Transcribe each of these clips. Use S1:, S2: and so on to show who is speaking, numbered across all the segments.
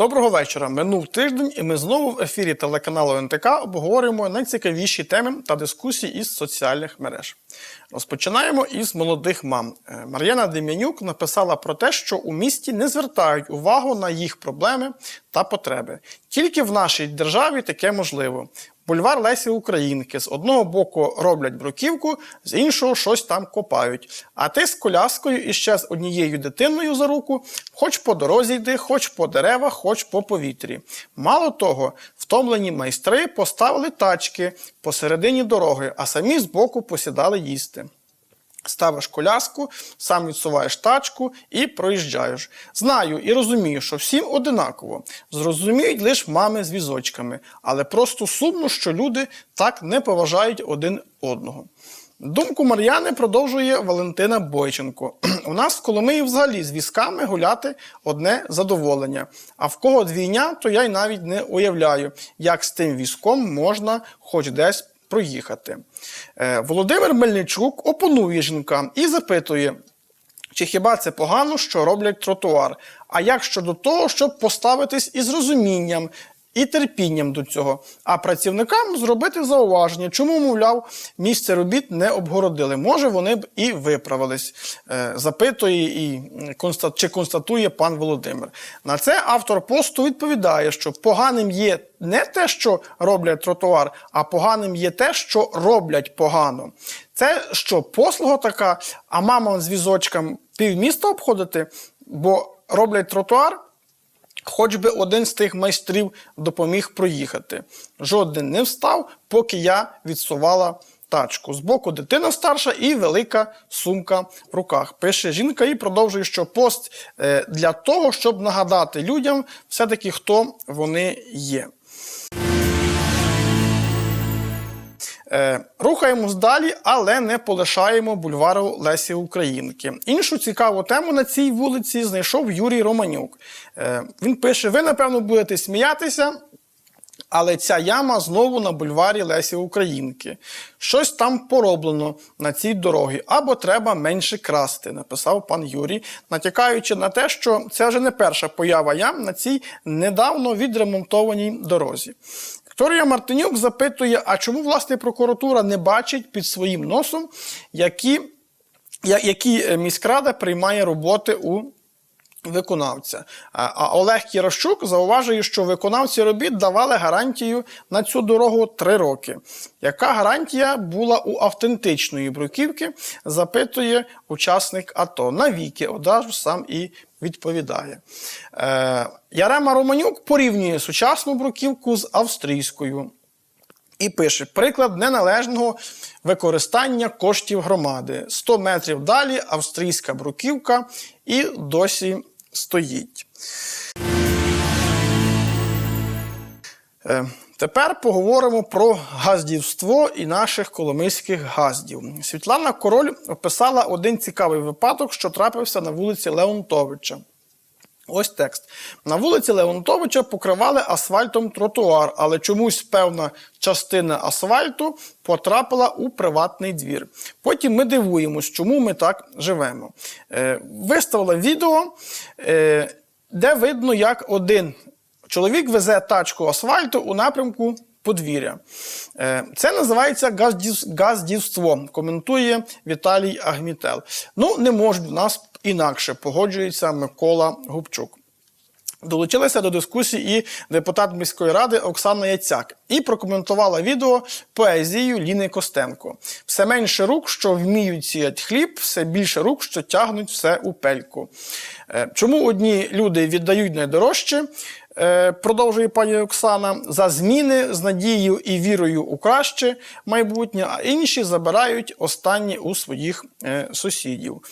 S1: Доброго вечора. Минув тиждень, і ми знову в ефірі телеканалу НТК обговорюємо найцікавіші теми та дискусії із соціальних мереж. Розпочинаємо із молодих мам. Е, Мар'яна Дем'янюк написала про те, що у місті не звертають увагу на їх проблеми та потреби. Тільки в нашій державі таке можливо. Бульвар Лесі Українки з одного боку роблять бруківку, з іншого щось там копають. А ти з коляскою і ще з однією дитиною за руку, хоч по дорозі йди, хоч по деревах, хоч по повітрі. Мало того, втомлені майстри поставили тачки посередині дороги, а самі збоку посідали їсти. Ставиш коляску, сам відсуваєш тачку і проїжджаєш. Знаю і розумію, що всім одинаково. Зрозуміють лише мами з візочками, але просто сумно, що люди так не поважають один одного. Думку Мар'яни продовжує Валентина Бойченко. У нас в Коломиї взагалі з візками гуляти одне задоволення. А в кого двійня, то я й навіть не уявляю, як з тим візком можна хоч десь проїхати. Е, Володимир Мельничук опонує жінкам і запитує, чи хіба це погано, що роблять тротуар? А як щодо того, щоб поставитись із розумінням і терпінням до цього, а працівникам зробити зауваження, чому, мовляв, місце робіт не обгородили? Може, вони б і виправились, Е, запитує і чи констатує пан Володимир. На це автор посту відповідає, що поганим є не те, що роблять тротуар, а поганим є те, що роблять погано. Це що, послуга така, а мама з візочком півміста обходити, бо роблять тротуар. Хоч би один з тих майстрів допоміг проїхати. Жоден не встав, поки я відсувала тачку. Збоку дитина старша і велика сумка в руках. Пише жінка і продовжує, що пост е, для того, щоб нагадати людям все-таки, хто вони є. Е, Рухаємось далі, але не полишаємо бульвару Лесі Українки. Іншу цікаву тему на цій вулиці знайшов Юрій Романюк. Е, Він пише: ви, напевно, будете сміятися. Але ця яма знову на бульварі Лесі Українки. Щось там пороблено на цій дорогі, або треба менше красти, написав пан Юрій, натякаючи на те, що це вже не перша поява ям на цій недавно відремонтованій дорозі. Вікторія Мартинюк запитує, а чому власне прокуратура не бачить під своїм носом, які, які е, міськрада приймає роботи у виконавця. А Олег Кірощук зауважує, що виконавці робіт давали гарантію на цю дорогу три роки. Яка гарантія була у автентичної бруківки? Запитує учасник АТО. Навіки одразу сам і відповідає. Е, Ярема Романюк порівнює сучасну бруківку з австрійською. І пише: приклад неналежного використання коштів громади. 100 метрів далі австрійська бруківка і досі стоїть. Тепер поговоримо про газдівство і наших коломийських газдів. Світлана Король описала один цікавий випадок, що трапився на вулиці Леонтовича. Ось текст. На вулиці Леонтовича покривали асфальтом тротуар, але чомусь певна частина асфальту потрапила у приватний двір. Потім ми дивуємось, чому ми так живемо. Е, виставила відео, е, де видно, як один чоловік везе тачку асфальту у напрямку подвір'я. Е, Це називається газдів- газдівство, коментує Віталій Агмітел. Ну, не можуть в нас інакше, погоджується Микола Губчук. Долучилася до дискусії і депутат міської ради Оксана Яцяк і прокоментувала відео поезію Ліни Костенко. Все менше рук, що вміють сіяти хліб, все більше рук, що тягнуть все у пельку. Е, Чому одні люди віддають найдорожче? Е, Продовжує пані Оксана за зміни з надією і вірою у краще майбутнє, а інші забирають останні у своїх е, сусідів.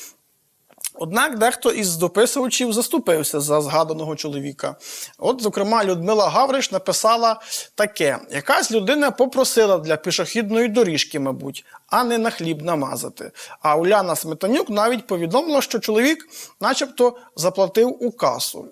S1: Однак дехто із дописувачів заступився за згаданого чоловіка. От, зокрема, Людмила Гавриш написала таке: якась людина попросила для пішохідної доріжки, мабуть, а не на хліб намазати. А Уляна Сметанюк навіть повідомила, що чоловік, начебто, заплатив у касу.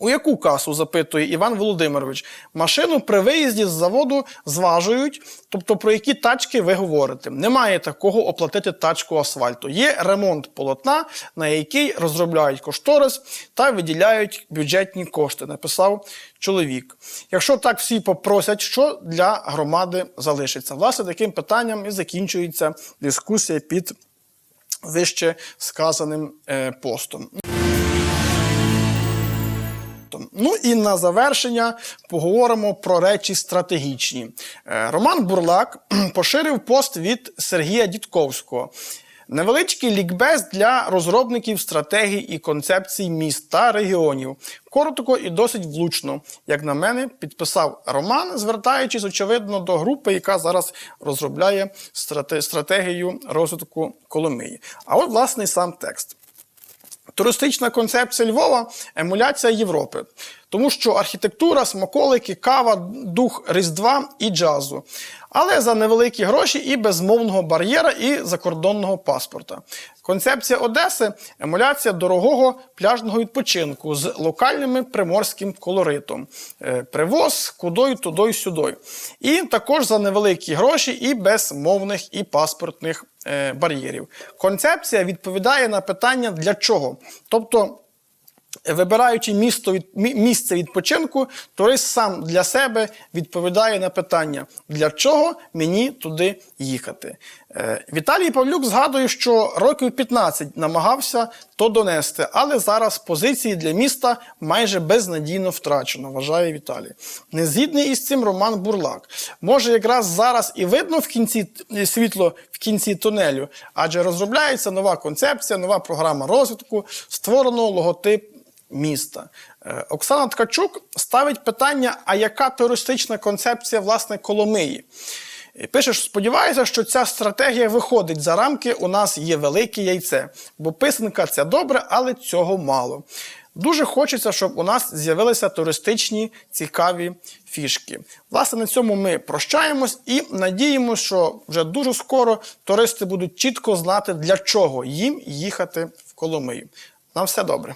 S1: У яку касу запитує Іван Володимирович? Машину при виїзді з заводу зважують. Тобто про які тачки ви говорите? Немає такого оплатити тачку асфальту. Є ремонт полотна, на який розробляють кошторис та виділяють бюджетні кошти. Написав чоловік. Якщо так всі попросять, що для громади залишиться? Власне, таким питанням і закінчується дискусія під вище сказаним е, постом. Ну і на завершення поговоримо про речі стратегічні. Е, Роман Бурлак поширив пост від Сергія Дідковського. Невеличкий лікбез для розробників стратегій і концепцій міст та регіонів. Коротко і досить влучно, як на мене, підписав Роман, звертаючись, очевидно, до групи, яка зараз розробляє стратегію розвитку Коломиї. А от власний сам текст. Туристична концепція Львова емуляція Європи. Тому що архітектура, смаколики, кава, дух Різдва і джазу. Але за невеликі гроші і без мовного бар'єра, і закордонного паспорта. Концепція Одеси емуляція дорогого пляжного відпочинку з локальним приморським колоритом. Е, Привоз кудою, тудою, сюдою. І також за невеликі гроші і без мовних і паспортних е, бар'єрів. Концепція відповідає на питання для чого. Тобто, Вибираючи місто місце відпочинку, турист сам для себе відповідає на питання, для чого мені туди їхати. Е, Віталій Павлюк згадує, що років 15 намагався то донести, але зараз позиції для міста майже безнадійно втрачено, вважає Віталій. Не згідний із цим Роман Бурлак. Може, якраз зараз і видно в кінці світло в кінці тунелю, адже розробляється нова концепція, нова програма розвитку, створено логотип міста. Е, Оксана Ткачук ставить питання: а яка туристична концепція власне Коломиї? І Пише, що сподіваюся, що ця стратегія виходить за рамки. У нас є велике яйце, бо писанка це добре, але цього мало. Дуже хочеться, щоб у нас з'явилися туристичні цікаві фішки. Власне, на цьому ми прощаємось і надіємося, що вже дуже скоро туристи будуть чітко знати, для чого їм їхати в Коломию. На все добре.